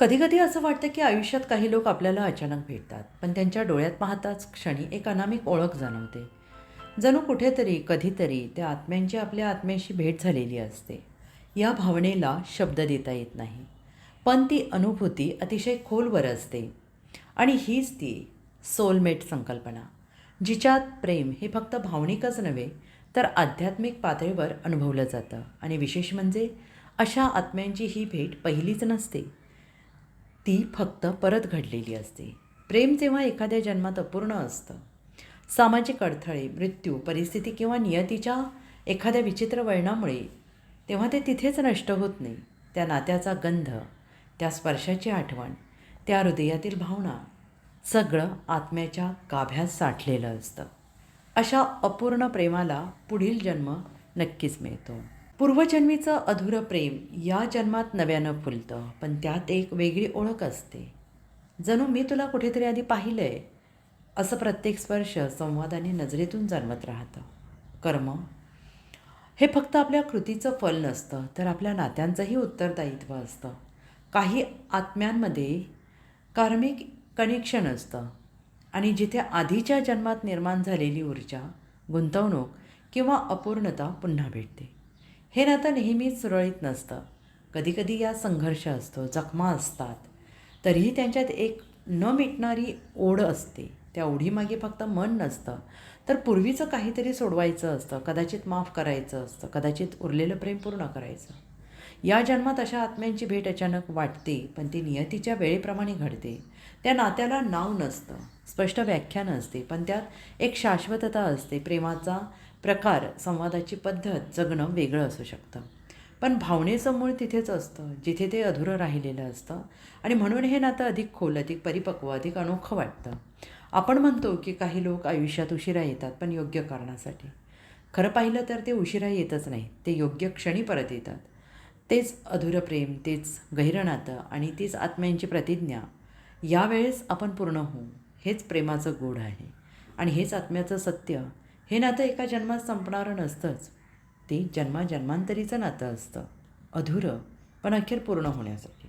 कधीकधी असं वाटतं की आयुष्यात काही लोक आपल्याला अचानक भेटतात पण त्यांच्या डोळ्यात पाहताच क्षणी एक अनामिक ओळख जाणवते. जणू कुठेतरी कधीतरी त्या आत्म्यांची आपल्या आत्म्याशी भेट झालेली असते. या भावनेला शब्द देता येत नाही. पण ती अनुभूती अतिशय खोलवर असते. आणि हीच ती सोलमेट संकल्पना जिच्यात प्रेम हे फक्त भावनिकच नव्हे तर आध्यात्मिक पातळीवर अनुभवलं जातं. आणि विशेष म्हणजे अशा आत्म्यांची ही भेट पहिलीच नसते. ती फक्त परत घडलेली असते. प्रेम जेव्हा एखाद्या जन्मात अपूर्ण असतं. सामाजिक अडथळे मृत्यू परिस्थिती किंवा नियतीच्या एखाद्या विचित्र वळणामुळे तेव्हा ते तिथेच नष्ट होत नाही. त्या नात्याचा गंध त्या स्पर्शाची आठवण त्या हृदयातील भावना सगळं आत्म्याच्या गाभ्यात साठलेलं असतं. अशा अपूर्ण प्रेमाला पुढील जन्म नक्कीच मिळतो. पूर्वजन्मीचं अधुरं प्रेम या जन्मात नव्यानं फुलतं पण त्यात एक वेगळी ओळख असते. जणू मी तुला कुठेतरी आधी पाहिलं आहे असं प्रत्येक स्पर्श संवादाने नजरेतून जाणवत राहतं. कर्म? हे फक्त आपल्या कृतीचं फल नसतं तर आपल्या नात्यांचंही उत्तरदायित्व असतं. काही आत्म्यांमध्ये कार्मिक कनेक्शन असतं आणि जिथे आधीच्या जन्मात निर्माण झालेली ऊर्जा गुंतवणूक किंवा अपूर्णता पुन्हा भेटते. हे नातं नेहमीच सुरळीत नसतं. कधीकधी या संघर्ष असतो जखमा असतात. तरीही त्यांच्यात एक न मिटणारी ओढ असते. त्या ओढीमागे फक्त मन नसतं. तर पूर्वीचं काहीतरी सोडवायचं असतं. कदाचित माफ करायचं असतं. कदाचित उरलेलं प्रेम पूर्ण करायचं. या जन्मात अशा आत्म्यांची भेट अचानक वाटते पण ती नियतीच्या वेळेप्रमाणे घडते. त्या नात्याला नाव नसतं. स्पष्ट व्याख्या नसते पण त्यात एक शाश्वतता असते. प्रेमाचा प्रकार संवादाची पद्धत जगणं वेगळं असू शकतं. पण भावनेचं मूळ तिथेच असतं जिथे ते अधुरं राहिलेलं असतं आणि म्हणून हे नातं अधिक खोल अधिक परिपक्व अधिक अनोखं वाटतं. आपण म्हणतो की काही लोक आयुष्यात उशिरा येतात पण योग्य कारणासाठी. खरं पाहिलं तर ते उशिरा येतच नाही ते योग्य क्षणी परत येतात. तेच अधुरं प्रेम तेच गहिरं नातं आणि तीच आत्म्यांची प्रतिज्ञा. यावेळेस आपण पूर्ण होऊ हेच प्रेमाचं गोड आहे. आणि हेच आत्म्याचं सत्य हे नातं एका जन्मात संपणारं नसतंच. ते जन्माजन्मांतरीचं नातं असतं. अधुरं पण अखेर पूर्ण होण्यासाठी